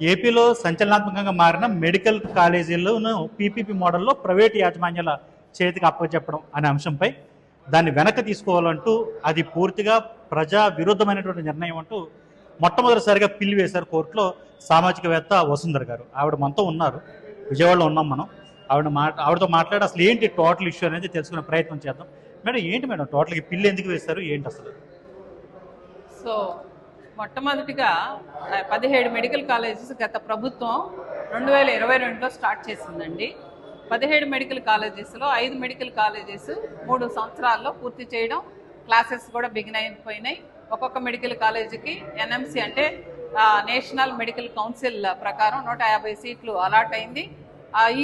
ఏపీలో సంచలనాత్మకంగా మారిన మెడికల్ కాలేజీలను పీపీపీ మోడల్లో ప్రైవేట్ యాజమాన్యాల చేతికి అప్పచెప్పడం అనే అంశంపై దాన్ని వెనక్కి తీసుకోవాలంటూ అది పూర్తిగా ప్రజా విరుద్ధమైనటువంటి నిర్ణయం అంటూ మొట్టమొదటిసారిగా పిల్లి వేశారు కోర్టులో సామాజికవేత్త వసుంధర గారు. ఆవిడ మనతో ఉన్నారు. విజయవాడలో ఉన్నాం మనం. ఆవిడ మాట ఆవిడతో మాట్లాడి అసలు ఏంటి టోటల్ ఇష్యూ అనేది తెలుసుకునే ప్రయత్నం చేద్దాం. మేడం ఏంటి మేడం టోటల్గా పిల్లి ఎందుకు వేశారు? ఏంటి అసలు? సో మొట్టమొదటిగా పదిహేడు మెడికల్ కాలేజెస్ గత ప్రభుత్వం రెండు వేల ఇరవై రెండులో స్టార్ట్ చేసిందండి. పదిహేడు మెడికల్ కాలేజెస్లో ఐదు మెడికల్ కాలేజెస్ మూడు సంవత్సరాల్లో పూర్తి చేయడం క్లాసెస్ కూడా బిగిన్ అయిపోయినాయి. ఒక్కొక్క మెడికల్ కాలేజీకి ఎన్ఎంసి అంటే నేషనల్ మెడికల్ కౌన్సిల్ ప్రకారం నూట యాభై సీట్లు అలాట్ అయింది.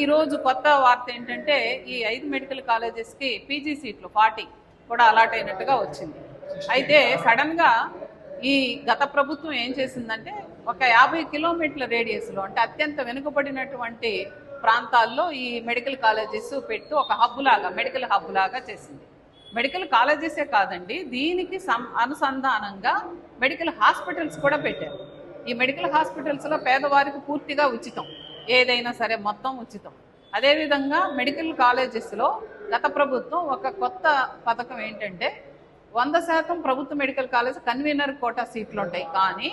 ఈరోజు కొత్త వార్త ఏంటంటే ఈ ఐదు మెడికల్ కాలేజెస్కి పీజీ సీట్లు ఫార్టీ కూడా అలాట్ అయినట్టుగా వచ్చింది. అయితే సడన్గా ఈ గత ప్రభుత్వం ఏం చేసిందంటే ఒక యాభై కిలోమీటర్ల రేడియస్లో అంటే అత్యంత వెనుకబడినటువంటి ప్రాంతాల్లో ఈ మెడికల్ కాలేజెస్ పెట్టు ఒక హబ్ లాగా మెడికల్ హబ్ లాగా చేసింది. మెడికల్ కాలేజెసే కాదండి దీనికి సం అనుసంధానంగా మెడికల్ హాస్పిటల్స్ కూడా పెట్టారు. ఈ మెడికల్ హాస్పిటల్స్లో పేదవారికి పూర్తిగా ఉచితం ఏదైనా సరే మొత్తం ఉచితం. అదేవిధంగా మెడికల్ కాలేజెస్లో గత ప్రభుత్వం ఒక కొత్త పథకం ఏంటంటే వంద శాతం ప్రభుత్వ మెడికల్ కాలేజ్ కన్వీనర్ కోటా సీట్లు ఉంటాయి. కానీ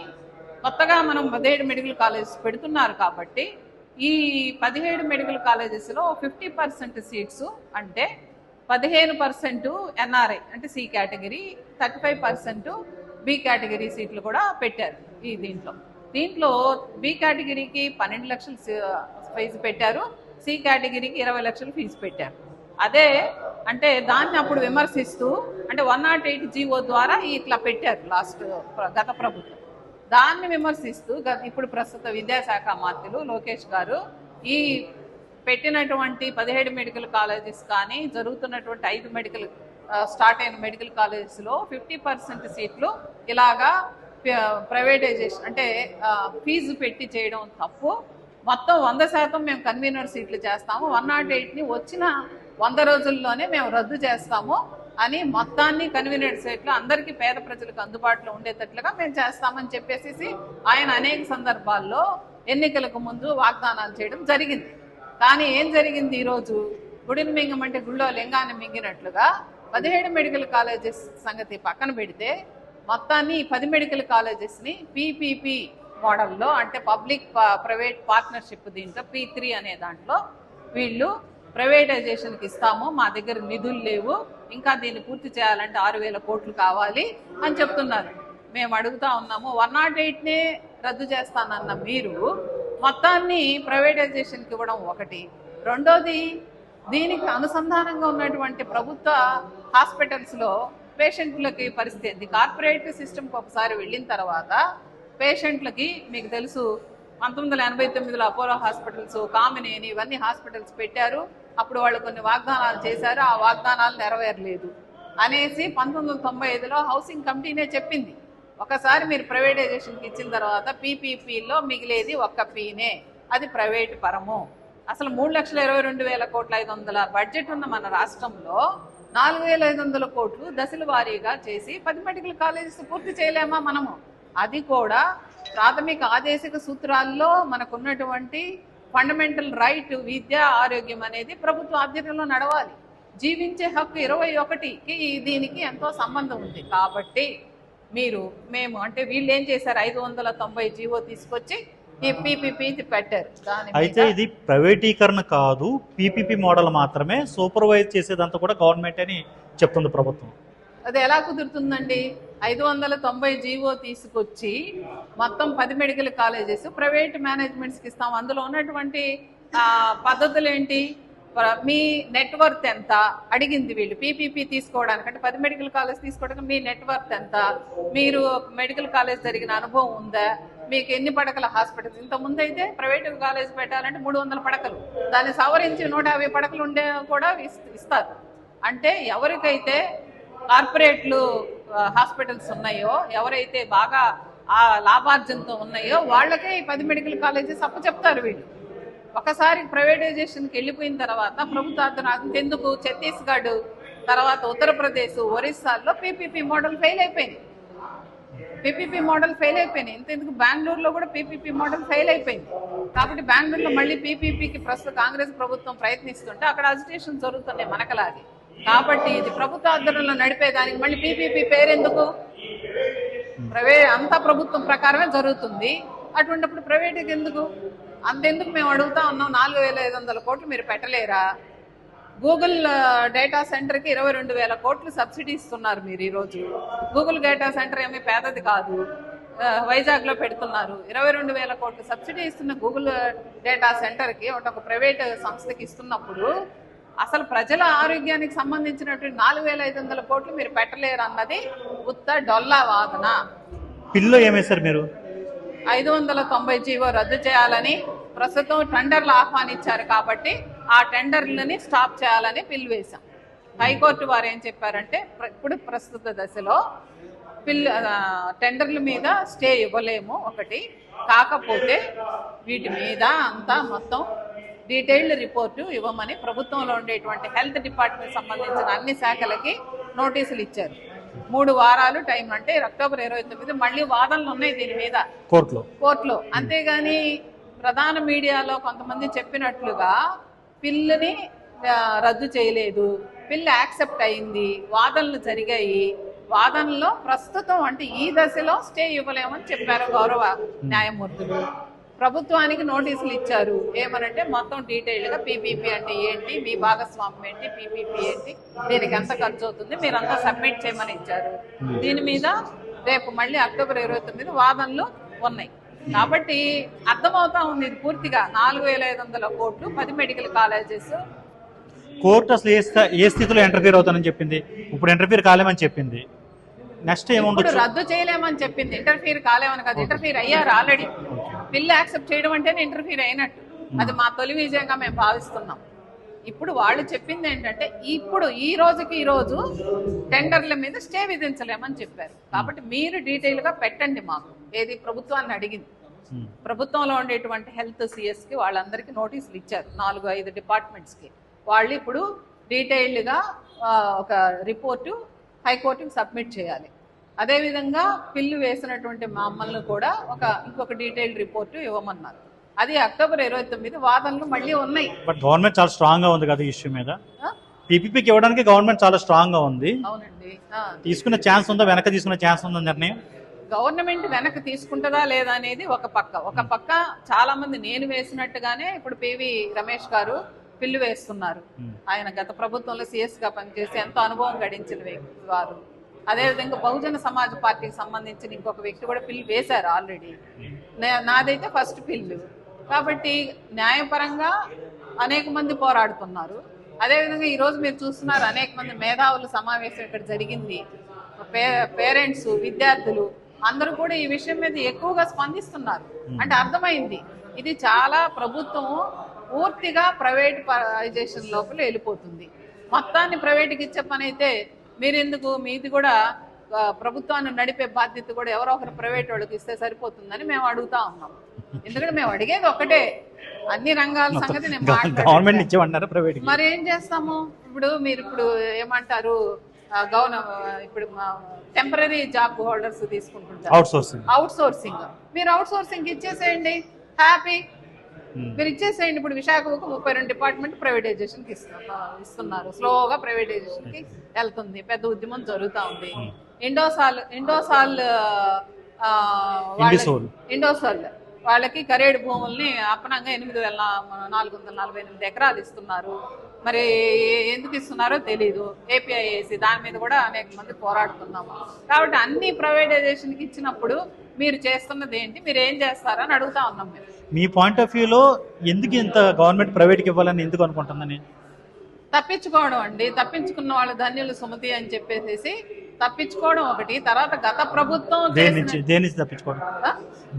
కొత్తగా మనం పదిహేడు మెడికల్ కాలేజెస్ పెడుతున్నారు కాబట్టి ఈ పదిహేడు మెడికల్ కాలేజెస్లో ఫిఫ్టీ పర్సెంట్ సీట్స్ అంటే పదిహేను పర్సెంట్ ఎన్ఆర్ఐ అంటే C category thirty five percent B category సీట్లు కూడా పెట్టారు ఈ దీంట్లో. దీంట్లో బి కేటగిరీకి పన్నెండు లక్షలు ఫీజు పెట్టారు సి కేటగిరీకి ఇరవై లక్షలు ఫీజు పెట్టారు. అదే అంటే దాన్ని అప్పుడు విమర్శిస్తూ అంటే వన్ నాట్ ఎయిట్ జీవో ద్వారా ఇట్లా పెట్టారు లాస్ట్ గత ప్రభుత్వం. దాన్ని విమర్శిస్తూ గత- ఇప్పుడు ప్రస్తుత విద్యాశాఖ మంత్రులు లోకేష్ గారు ఈ పెట్టినటువంటి పదిహేడు మెడికల్ కాలేజెస్ కానీ జరుగుతున్నటువంటి ఐదు మెడికల్ స్టార్ట్ అయిన మెడికల్ కాలేజెస్లో ఫిఫ్టీ పర్సెంట్ సీట్లు ఇలాగా ప్రైవేటైజేషన్ అంటే ఫీజు పెట్టి చేయడం తప్పు. మొత్తం వంద శాతం మేము కన్వీనర్ సీట్లు చేస్తాము. వన్ నాట్ ఎయిట్ని వచ్చిన వంద రోజుల్లోనే మేము రద్దు చేస్తాము అని మొత్తాన్ని కన్వీనర్ సీట్లు అందరికీ పేద ప్రజలకు అందుబాటులో ఉండేటట్లుగా మేము చేస్తామని చెప్పేసి ఆయన అనేక సందర్భాల్లో ఎన్నికలకు ముందు వాగ్దానాలు చేయడం జరిగింది. కానీ ఏం జరిగింది ఈరోజు? గుడిని మింగమంటే గుళ్ళో లింగాన్ని మింగినట్లుగా పదిహేడు మెడికల్ కాలేజెస్ సంగతి పక్కన పెడితే మొత్తాన్ని పది మెడికల్ కాలేజెస్ని పీపీపీ మోడల్లో అంటే పబ్లిక్ ప్రైవేట్ పార్ట్నర్షిప్ దీంట్లో పీ త్రీ అనే దాంట్లో వీళ్ళు ప్రైవేటైజేషన్కి ఇస్తాము మా దగ్గర నిధులు లేవు ఇంకా దీన్ని పూర్తి చేయాలంటే ఆరు వేల కోట్లు కావాలి అని చెప్తున్నారు. మేము అడుగుతా ఉన్నాము వన్ నాట్ ఎయిట్నే రద్దు చేస్తానన్న మీరు మొత్తాన్ని ప్రైవేటైజేషన్కి ఇవ్వడం ఒకటి. రెండోది దీనికి అనుసంధానంగా ఉన్నటువంటి ప్రభుత్వ హాస్పిటల్స్లో పేషెంట్లకి పరిస్థితి కార్పొరేట్ సిస్టమ్కి ఒకసారి వెళ్ళిన తర్వాత పేషెంట్లకి మీకు తెలుసు పంతొమ్మిది వందల ఎనభై తొమ్మిదిలో అపోలో హాస్పిటల్స్ కామినేని ఇవన్నీ హాస్పిటల్స్ పెట్టారు. అప్పుడు వాళ్ళు కొన్ని వాగ్దానాలు చేశారు ఆ వాగ్దానాలు నెరవేరలేదు అనేసి పంతొమ్మిది వందల తొంభై ఐదులో హౌసింగ్ కమిటీనే చెప్పింది. ఒకసారి మీరు ప్రైవేటైజేషన్కి ఇచ్చిన తర్వాత పీపీపీలో మిగిలేది ఒక్క పీనే అది ప్రైవేట్ పరము. అసలు మూడు లక్షల ఇరవై రెండు వేల కోట్ల ఐదు వందల బడ్జెట్ ఉన్న మన రాష్ట్రంలో నాలుగు వేల ఐదు వందల కోట్లు దశల వారీగా చేసి పది మెడికల్ కాలేజెస్ పూర్తి చేయలేమా మనము? అది కూడా ప్రాథమిక ఆదేశిక సూత్రాల్లో మనకున్నటువంటి ఫండమెంటల్ రైట్ విద్య ఆరోగ్యం అనేది ప్రభుత్వ ఆధ్వర్యంలో నడవాలి. జీవించే హక్కు ఇరవై ఒకటికి దీనికి ఎంతో సంబంధం ఉంది. కాబట్టి మీరు మేము అంటే వీళ్ళు ఏం చేశారు? ఐదు వందల తొంభై జీవో తీసుకొచ్చి ఈ పీపీపీ పెట్టారు. అయితే ఇది ప్రైవేటీకరణ కాదు పీపీపీ మోడల్ మాత్రమే సూపర్వైజ్ చేసేదంతా కూడా గవర్నమెంట్ అని చెప్తుంది ప్రభుత్వం. అది ఎలా కుదురుతుందండి? ఐదు వందల తొంభై జీవో తీసుకొచ్చి మొత్తం పది మెడికల్ కాలేజెస్ ప్రైవేట్ మేనేజ్మెంట్స్కి ఇస్తాం. అందులో ఉన్నటువంటి పద్ధతులు ఏంటి మీ నెట్వర్త్ ఎంత? అడిగింది వీళ్ళు. పీపీపీ తీసుకోవడానికి అంటే పది మెడికల్ కాలేజ్ తీసుకోవడానికి మీ నెట్వర్త్ ఎంత? మీరు మెడికల్ కాలేజ్ జరిగిన అనుభవం ఉందా? మీకు ఎన్ని పడకల హాస్పిటల్స్? ఇంత ముందు అయితే ప్రైవేట్ కాలేజ్ పెట్టాలంటే మూడు వందల పడకలు. దాన్ని సవరించి నూట యాభై పడకలు ఉండే కూడా ఇస్తారు. అంటే ఎవరికైతే కార్పొరేట్లు హాస్పిటల్స్ ఉన్నాయో ఎవరైతే బాగా ఆ లాభార్జనతో ఉన్నాయో వాళ్ళకే ఈ పది మెడికల్ కాలేజెస్ అప్పు చెప్తారు వీళ్ళు. ఒకసారి ప్రైవేటైజేషన్కి వెళ్ళిపోయిన తర్వాత ప్రభుత్వ ఆర్థిక ఎందుకు ఛత్తీస్గఢ్ తర్వాత ఉత్తరప్రదేశ్ ఒరిస్సాల్లో పీపీపీ మోడల్ ఫెయిల్ అయిపోయింది. పీపీపీ మోడల్ ఫెయిల్ అయిపోయినాయి. ఇంతెందుకు బెంగళూరులో కూడా పీపీపీ మోడల్ ఫెయిల్ అయిపోయింది. కాబట్టి బెంగళూరులో మళ్ళీ పీపీపీకి ప్రస్తుత కాంగ్రెస్ ప్రభుత్వం ప్రయత్నిస్తుంటే అక్కడ అజిటేషన్ జరుగుతున్నాయి మనకలాగే. కాబట్టి ఇది ప్రభుత్వ ఆధ్వర్యంలో నడిపేదానికి మళ్ళీ పీపీపీ పేరెందుకు? ప్రైవేట్ అంతా ప్రభుత్వం ప్రకారమే జరుగుతుంది. అటువంటిప్పుడు ప్రైవేట్కి ఎందుకు? అంతెందుకు మేము అడుగుతా ఉన్నాం నాలుగు వేల ఐదు వందల కోట్లు మీరు పెట్టలేరా? గూగుల్ డేటా సెంటర్కి ఇరవై రెండు వేల కోట్లు సబ్సిడీ ఇస్తున్నారు మీరు ఈరోజు. గూగుల్ డేటా సెంటర్ ఏమీ పేదది కాదు. వైజాగ్లో పెడుతున్నారు. ఇరవై రెండు వేల కోట్లు సబ్సిడీ ఇస్తున్న గూగుల్ డేటా సెంటర్కి ఒకటి ఒక ప్రైవేట్ సంస్థకి ఇస్తున్నప్పుడు అసలు ప్రజల ఆరోగ్యానికి సంబంధించినటువంటి నాలుగు వేల ఐదు వందల కోట్లు మీరు పెట్టలేరు అన్నది ఉత్త డొల్లా వాదన. పిల్లో ఏమేశారు మీరు? ఐదు వందల తొంభై జీవో రద్దు చేయాలని ప్రస్తుతం టెండర్లు ఆహ్వానించారు కాబట్టి ఆ టెండర్లని స్టాప్ చేయాలని బిల్ వేశాం. హైకోర్టు వారు ఏం చెప్పారంటే ప్ర- ఇప్పుడు ప్రస్తుత దశలో ఆ, టెండర్ల మీద స్టే ఇవ్వలేము ఒకటి. కాకపోతే వీటి మీద అంతా మొత్తం డీటెయిల్డ్ రిపోర్టు ఇవ్వమని ప్రభుత్వంలో ఉండేటువంటి హెల్త్ డిపార్ట్మెంట్ సంబంధించిన అన్ని శాఖలకి నోటీసులు ఇచ్చారు. మూడు వారాలు టైం అంటే అక్టోబర్ ఇరవై తొమ్మిది మళ్ళీ వాదనలు ఉన్నాయి దీని మీద. కోర్టులో. కోర్టులో. అంతేగాని ప్రధాన మీడియాలో కొంతమంది చెప్పినట్లుగా పిల్లని రద్దు చేయలేదు. పిల్ యాక్సెప్ట్ అయింది. వాదనలు జరిగాయి. వాదనలో ప్రస్తుతం అంటే ఈ దశలో స్టే ఇవ్వలేమని చెప్పారు గౌరవ న్యాయమూర్తులు. ప్రభుత్వానికి నోటీసులు ఇచ్చారు. ఏమనంటే మొత్తం డీటెయిల్డ్గా పీపీపీ అంటే ఏంటి మీ భాగస్వామ్యం ఏంటి పీపీపీ ఏంటి దీనికి ఎంత ఖర్చు అవుతుంది మీరంతా సబ్మిట్ చేయమని ఇచ్చారు. దీని మీద రేపు మళ్ళీ అక్టోబర్ ఇరవై తొమ్మిది వాదనలు ఉన్నాయి. కాబట్టి అర్థమవుతా ఉంది ఇది పూర్తిగా. నాలుగు వేల ఐదు వందల కోట్లు పది మెడికల్ కాలేజెస్. కోర్టు అసలు ఏ స్థా- ఏ స్థితిలో ఇంటర్ఫీర్ అవుతానని చెప్పింది. ఇప్పుడు ఇంటర్ఫీర్ కాలేమని చెప్పింది. నెక్స్ట్ ఏముండొచ్చు? రద్దు చేయలేమని చెప్పింది. ఇంటర్ఫీర్ కాలేమని కాదు. ఇంటర్ఫీర్ అయ్యారు ఆల్రెడీ బిల్ యాక్సెప్ట్ చేయడం అంటేనే ఇంటర్ఫీర్ అయినట్టు. అది మా తొలి విజయంగా మేము భావిస్తున్నాం. ఇప్పుడు వాళ్ళు చెప్పింది ఏంటంటే ఇప్పుడు ఈ రోజుకి ఈ రోజు టెండర్ల మీద స్టే విధించలేమని చెప్పారు. కాబట్టి మీరు డీటెయిల్గా పెట్టండి మాకు. ఏది ప్రభుత్వాన్ని అడిగింది. ప్రభుత్వంలో ఉండేటువంటి హెల్త్ సిఎస్కి వాళ్ళందరికీ నోటీసులు ఇచ్చారు. నాలుగు ఐదు డిపార్ట్మెంట్స్కి వాళ్ళు ఇప్పుడు డీటెయిల్డ్గా ఆ, ఒక రిపోర్టు హైకోర్టుకి సబ్మిట్ చేయాలి. అదేవిధంగా పిల్లు వేసినటువంటి మమ్మల్ని కూడా ఒక ఇంకొక డీటెయిల్డ్ రిపోర్టు ఇవ్వమన్నారు. అది అక్టోబర్ ఇరవై తొమ్మిది వాదనలు మళ్ళీ ఉన్నాయి. బట్ గవర్నమెంట్ చాలా స్ట్రాంగ్గా ఉంది కదా ఇష్యూ మీద? పీపీపీకి ఇవ్వడానికి గవర్నమెంట్ చాలా స్ట్రాంగ్గా ఉంది. అవునండి. తీసుకునే ఛాన్స్ ఉందా వెనక తీసుకునే ఛాన్స్ ఉందా నిర్ణయం? గవర్నమెంట్ వెనక్కి తీసుకుంటుందా లేదా అనేది ఒక పక్క. ఒక పక్క చాలా మంది నేను వేసినట్టుగానే ఇప్పుడు పివి రమేష్ గారు పిల్లు వేస్తున్నారు. Hmm. ఆయన గత ప్రభుత్వంలో సిఎస్గా పనిచేసి ఎంతో అనుభవం గడించిన వారు. అదేవిధంగా బహుజన సమాజ్ పార్టీకి సంబంధించిన ఇంకొక వ్యక్తి కూడా పిల్లు వేశారు ఆల్రెడీ. నాదైతే ఫస్ట్ పిల్లు కాబట్టి న్యాయపరంగా అనేక మంది పోరాడుతున్నారు. అదేవిధంగా ఈరోజు మీరు చూస్తున్నారు అనేక మంది మేధావుల సమావేశం ఇక్కడ జరిగింది. పేరెంట్స్ విద్యార్థులు అందరూ కూడా ఈ విషయం మీద ఎక్కువగా స్పందిస్తున్నారు. అంటే అర్థమైంది. ఇది చాలా ప్రభుత్వం పూర్తిగా ప్రైవేట్ లోపల వెళ్ళిపోతుంది. మొత్తాన్ని ప్రైవేట్కి ఇచ్చే పని అయితే మీరెందుకు? మీది కూడా ప్రభుత్వాన్ని నడిపే బాధ్యత కూడా ఎవరో ఒకరు ప్రైవేట్ వాళ్ళకి ఇస్తే సరిపోతుందని మేము అడుగుతా ఉన్నాం. ఎందుకంటే మేము అడిగేది ఒకటే అన్ని రంగాల సంగతి నేను గవర్నమెంట్ మరి ఏం చేస్తాము? ఇప్పుడు మీరు ఇప్పుడు ఏమంటారు గవర్న ఇప్పుడు టెంపరీ జాబ్ హోల్డర్స్ తీసుకుంటుంటారు. అవుట్ సోర్సింగ్ మీరు అవుట్ సోర్సింగ్ ఇచ్చేసేయండి. హ్యాపీ మీరు ఇచ్చేసేయండి. ఇప్పుడు విశాఖకు ముప్పై రెండు డిపార్ట్మెంట్ ప్రైవేటైజేషన్కి ఇస్తున్నారు. స్లోగా ప్రైవేటైజేషన్కి వెళ్తుంది. పెద్ద ఉద్యమం జరుగుతా ఉంది. ఇండోసాల్ ఇండోసాల్ వాళ్ళ- ఇండిసోల్. ఇండోసాల్. వాళ్ళకి కరేడు భూముల్ని అప్పనంగా ఎనిమిది వేల నాలుగు వందల నలభై ఎనిమిది ఎకరాలు ఇస్తున్నారు. మరి ఎందుకు ఇస్తున్నారో తెలీదు. ఏపీఐఏసి దాని మీద కూడా అనేక మంది పోరాడుతున్నాము. కాబట్టి అన్ని ప్రైవేటైజేషన్కి ఇచ్చినప్పుడు మీరు చేస్తున్నది ఏంటి? మీరు ఏం చేస్తారని అడుగుతా ఉన్నాం మేము. మీ పాయింట్ ఆఫ్ వ్యూలో ఎందుకు ఇంత గవర్నమెంట్ ప్రైవేట్కి ఇవ్వాలని ఎందుకు అనుకుంటుందని తప్పించుకోవడం అండి. తప్పించుకున్న వాళ్ళు ధన్యులు సుమతి అని చెప్పేసి తప్పించుకోవడం ఒకటి తర్వాత గత ప్రభుత్వం దేని చేసిన నుంచి? దేని నుంచి తప్పించుకోవడం?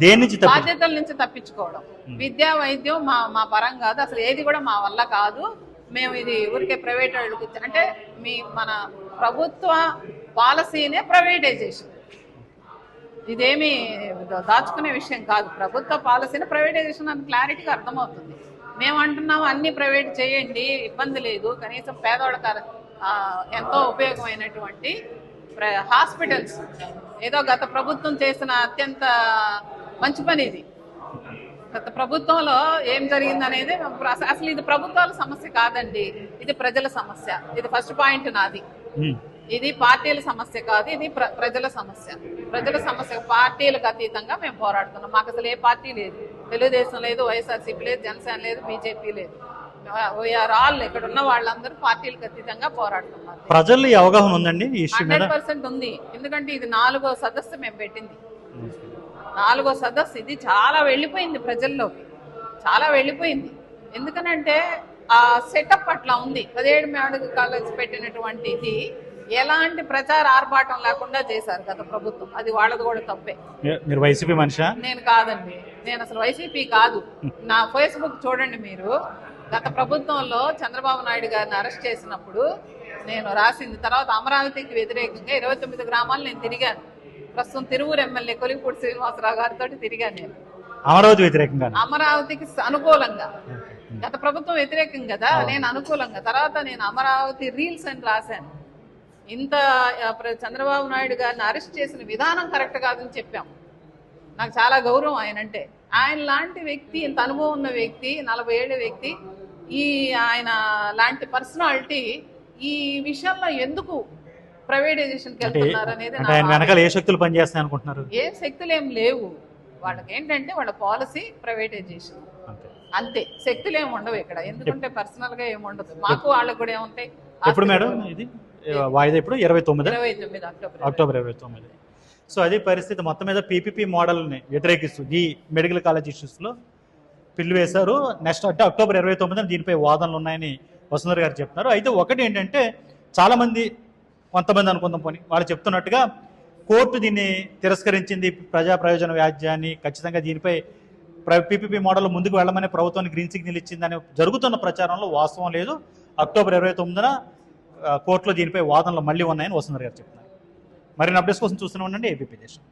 దేని నుంచి బాధ్యతల నుంచి తప్పించుకోవడం. విద్యా వైద్యం మా మా పరం కాదు. అసలు ఏది కూడా మా వల్ల కాదు. మేము ఇది ఊరికే ప్రైవేట్ వాళ్ళకి ఇచ్చా- అంటే మీ మన ప్రభుత్వ పాలసీనే ప్రైవేటైజేషన్. ఇదేమి దాచుకునే విషయం కాదు. ప్రభుత్వ పాలసీని ప్రైవేటైజేషన్ అని క్లారిటీగా అర్థమవుతుంది. మేము అంటున్నాము అన్ని ప్రైవేట్ చేయండి ఇబ్బంది లేదు. కనీసం పేదవాళ్ళకి ఎంతో ఉపయోగమైనటువంటి ప్ర- హాస్పిటల్స్. ఏదో గత ప్రభుత్వం చేసిన అత్యంత మంచి పని ఇది. గత ప్రభుత్వంలో ఏం జరిగింది అనేది అస- అసలు ఇది ప్రభుత్వాల సమస్య కాదండి. ఇది ప్రజల సమస్య. ఇది ఫస్ట్ పాయింట్ నాది. ఇది పార్టీల సమస్య కాదు ఇది ప్ర- ప్రజల సమస్య. ప్రజల సమస్య పార్టీలకు అతీతంగా మేము పోరాడుతున్నాం. మాకు అసలు ఏ పార్టీ లేదు. తెలుగుదేశం లేదు వైఎస్ఆర్సీపీ లేదు జనసేన లేదు బీజేపీ లేదు. వీఆర్ ఆల్ ఇక్కడ ఉన్న వాళ్ళందరూ పార్టీలకు అతీతంగా పోరాడుతున్నారు. ప్రజల్లో ఈ అవగాహన ఉందండి హండ్రెడ్ పర్సెంట్ ఉంది. ఎందుకంటే ఇది నాలుగో సదస్సు మేము పెట్టింది. నాలుగో సదస్సు ఇది చాలా వెళ్ళిపోయింది ప్రజల్లోకి. చాలా వెళ్ళిపోయింది. ఎందుకనంటే ఆ సెటప్ అట్లా ఉంది. పదిహేడు మేడకు కాలేజ్ పెట్టినటువంటి ఇది ఎలాంటి ప్రచార ఆర్భాటం లేకుండా చేశారు గత ప్రభుత్వం. అది వాళ్ళది కూడా తప్పే. మీరు వైసీపీ మనిషా? నేను కాదండి. నేను అసలు వైసీపీ కాదు. నా ఫేస్బుక్ చూడండి మీరు. గత ప్రభుత్వంలో చంద్రబాబు నాయుడు గారిని అరెస్ట్ చేసినప్పుడు నేను రాసింది తర్వాత అమరావతికి వ్యతిరేకంగా ఇరవై తొమ్మిది గ్రామాలు నేను తిరిగాను. ప్రస్తుతం తిరువురు ఎమ్మెల్యే కొలిపూడి శ్రీనివాసరావు గారితో తిరిగాను నేను. అమరావతి వ్యతిరేకంగా అమరావతికి అనుకూలంగా. గత ప్రభుత్వం వ్యతిరేకం కదా నేను అనుకూలంగా. తర్వాత నేను అమరావతి రీల్స్ అని రాశాను. ఇంత చంద్రబాబు నాయుడు గారిని అరెస్ట్ చేసిన విధానం కరెక్ట్ కాదని చెప్పాం. నాకు చాలా గౌరవం ఆయన అంటే ఆయన లాంటి వ్యక్తి ఇంత అనుభవం ఉన్న వ్యక్తి నలభై ఏళ్ళ వ్యక్తి ఈ ఆయన లాంటి పర్సనాలిటీ ఈ విషయంలో ఎందుకు ప్రైవేటైజేషన్కి వెళ్తున్నారు అనేది వెనకాల ఏ శక్తులు పనిచేస్తాయి అనుకుంటున్నారు? ఏ శక్తులు ఏం లేవు. వాళ్ళకి ఏంటంటే వాళ్ళ పాలసీ ప్రైవేటైజేషన్. అంతే. అంతే. శక్తులు ఏమి ఉండవు ఇక్కడ. ఎందుకంటే పర్సనల్గా ఏమి ఉండదు. మాకు వాళ్ళకు కూడా ఏముంటాయి? ఎప్పుడు మేడం ఇది? వాయిదా ఇప్పుడు ఇరవై తొమ్మిది? ఇరవై తొమ్మిది అక్టోబర్ అక్టోబర్ ఇరవై తొమ్మిది. సో అది పరిస్థితి మొత్తం మీద పీపీపీ మోడల్ని వ్యతిరేకిస్తూ ఈ మెడికల్ కాలేజ్ ఇష్యూస్లో పిల్లు వేశారు. నెక్స్ట్ అంటే అక్టోబర్ ఇరవై తొమ్మిదిన దీనిపై వాదనలు ఉన్నాయని వసుంధర గారు చెప్తున్నారు. అయితే ఒకటి ఏంటంటే చాలామంది కొంతమంది అనుకుందాం పోని. వాళ్ళు చెప్తున్నట్టుగా కోర్టు దీన్ని తిరస్కరించింది ప్రజా ప్రయోజన వ్యాజ్యాన్ని ఖచ్చితంగా దీనిపై పీపీపీ మోడల్ ముందుకు వెళ్ళమని ప్రభుత్వానికి గ్రీన్ సిగ్నల్ ఇచ్చిందని జరుగుతున్న ప్రచారంలో వాస్తవం లేదు. అక్టోబర్ ఇరవై తొమ్మిదిన కోర్టులో దీనిపై వాదనలు మళ్ళీ ఉన్నాయని వసుంధర గారు చెప్తున్నారు. మరిన్ని అప్డేట్స్ కోసం చూస్తూనే ఉండండి. ఏబీపీ దేశం